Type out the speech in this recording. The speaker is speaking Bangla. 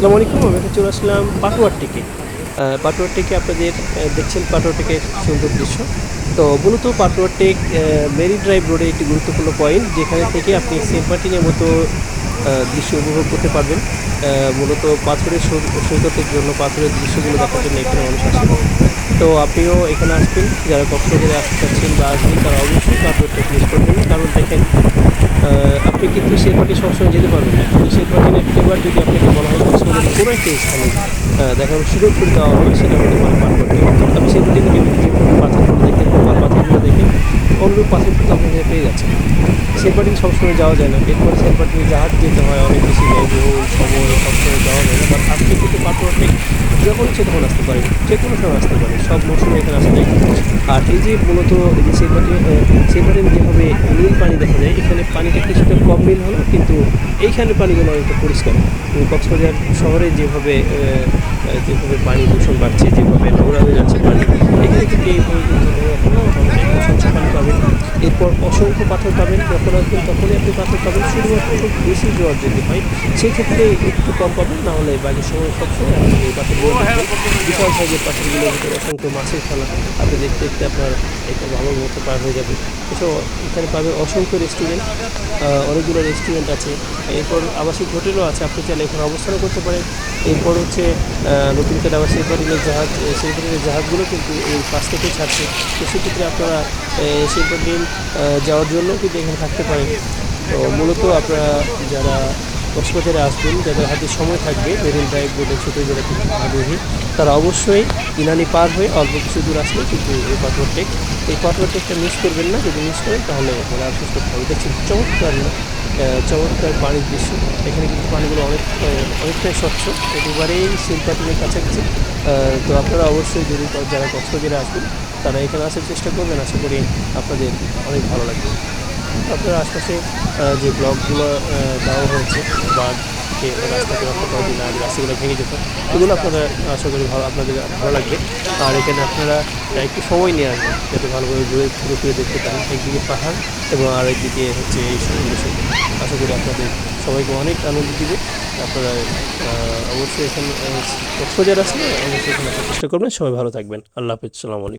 আসসালামু আলাইকুম, আমি চলে আসলাম পাটুয়ার টিকে। পাটুয়ার টেকে আপনাদের দেখছেন পাটুয়ার টেকের সুন্দর দৃশ্য। তো মূলত পাটুয়ার টেক মেরি ড্রাইভ রোডে একটি গুরুত্বপূর্ণ পয়েন্ট, যেখানে থেকে আপনি সেন্ট মার্টিনের মতো দৃশ্য উপভোগ করতে পারবেন। মূলত পাথরের সৈকতের জন্য পাথরের দৃশ্যগুলো দেখার জন্য এখানে মানুষ আসে। তো আপনিও এখানে আসবেন। যারা কক্সবাজারে আসতে চাচ্ছেন বা আসবেন, তারা অবশ্যই পাটুয়ার টেক মিস করবেন কারণ দেখেন আপনি কিন্তু শেরপাটি সবসময় যেতে পারবেন না। শেরপাটিনের এবার যদি আপনাকে কোনো একটা দেখার সুযোগ করে দেওয়া হবে সেটা হতে পারে পাটপট্টি আপনি শেরপাটি থেকে যে পাথরগুলো দেখেন লোকাল পাথরগুলো দেখেন অনুরূপ পাথর কিন্তু আপনি এখানে পেয়ে যাচ্ছেন। শেরপাটি সবসময় যাওয়া যায় না। এরপর শেরপাটি জাহাজ যেতে হয়, অনেক বেশি ব্যয়বহুল সময় সবসময় যাওয়া যায় না। বাট আপনি কিন্তু পাটপট্টি যখন ইচ্ছে তখন আসতে পারেন যে কোনো সময় আসতে পারেন সব মৌসুমে এখানে আসা যায়। আর এই যে মূলত এই যে সেপাটি সেপাটিন যেভাবে নীল পানি দেখা যায়, এখানে পানিটা কিছুটা কম নীল হলো কিন্তু এইখানে পানিগুলো অনেকটা পরিষ্কার। কক্সবাজার শহরে যেভাবে যেভাবে পানি দূষণ বাড়ছে, যেভাবে নোংরা হয়ে যাচ্ছে পানি, এখানে কিন্তু এইভাবে কিন্তু অসংখ্য পাথর পাবেন, যখন আসবেন তখনই আপনি পাথর পাবেন, শুধুমাত্র খুব বেশি জোয়ার যদি হয় সেই ক্ষেত্রে একটু কম পাবেন, না হলে বাকি সময় সবসময় আপনি এই পাথরগুলো। বিশাল সাইজের পাথরগুলোর ভিতরে অসংখ্য মাছের খেলা আপনি দেখতে দেখতে আপনার একটা ভালো মতো পার হয়ে যাবে। এছাড়াও এখানে পাবেন অসংখ্য রেস্টুরেন্ট অনেকগুলো রেস্টুরেন্ট আছে। এরপর আবাসিক হোটেলও আছে, আপনি চাইলে এখানে অবস্থানও করতে পারেন। এরপর হচ্ছে নতুন করে আবার সেই জাহাজ সেই জাহাজগুলো কিন্তু এই পাশ থেকে ছাড়ছে। তো সেক্ষেত্রে আপনারা হোটেল যাওয়ার জন্য কিন্তু এখানে থাকতে পারেন। তো মূলত আপনারা যারা কক্সবাজারে আসবেন, যাদের হাতে সময় থাকবে মেরিন ড্রাইভ বলে ছোটো যেটা আগ্রহী, তারা অবশ্যই ইনানি পার হয়ে অল্প কিছু দূর আসলে কিন্তু এই পাথর টেক এই পাথর টেকটা মিস করবেন না। যদি মিস করেন, তাহলে মানে আফসোস করতে হবে দেখছি চমৎকার না চমৎকার পানির দৃশ্য। এখানে কিন্তু পানিগুলো অনেক অনেকটাই স্বচ্ছ। একেবারেই শিল্পাটিনের কাছাকাছি। তো আপনারা অবশ্যই যদি যারা কক্সবাজারে আসবেন তারা এখানে আসার চেষ্টা করবেন। আশা করি আপনাদের অনেক ভালো লাগবে। আপনার আশপাশে যে ব্লকগুলো দেওয়া হয়েছে বা যে রাস্তাতে রাস্তা কয়েকদিন আগে রাস্তাগুলো ভেঙে যেত, এগুলো আপনারা আশা করি ভালো, আপনাদের ভালো লাগবে। আর এখানে আপনারা একটু সময় নিয়ে আসবেন, যাতে ভালোভাবে ঘুরে ঘুরে ফিরে দেখতে পারেন। একদিকে পাহাড় এবং আর একদিকে হচ্ছে এই সৈকত। আশা করি আপনাদের সবাইকে অনেক আনন্দ দিবে। আপনারা অবশ্যই এখানে কক্সবাজার আসলে অবশ্যই এখানে চেষ্টা করবেন। সবাই ভালো থাকবেন। আল্লাহ হাফিজ। সালাম আলাইকুম।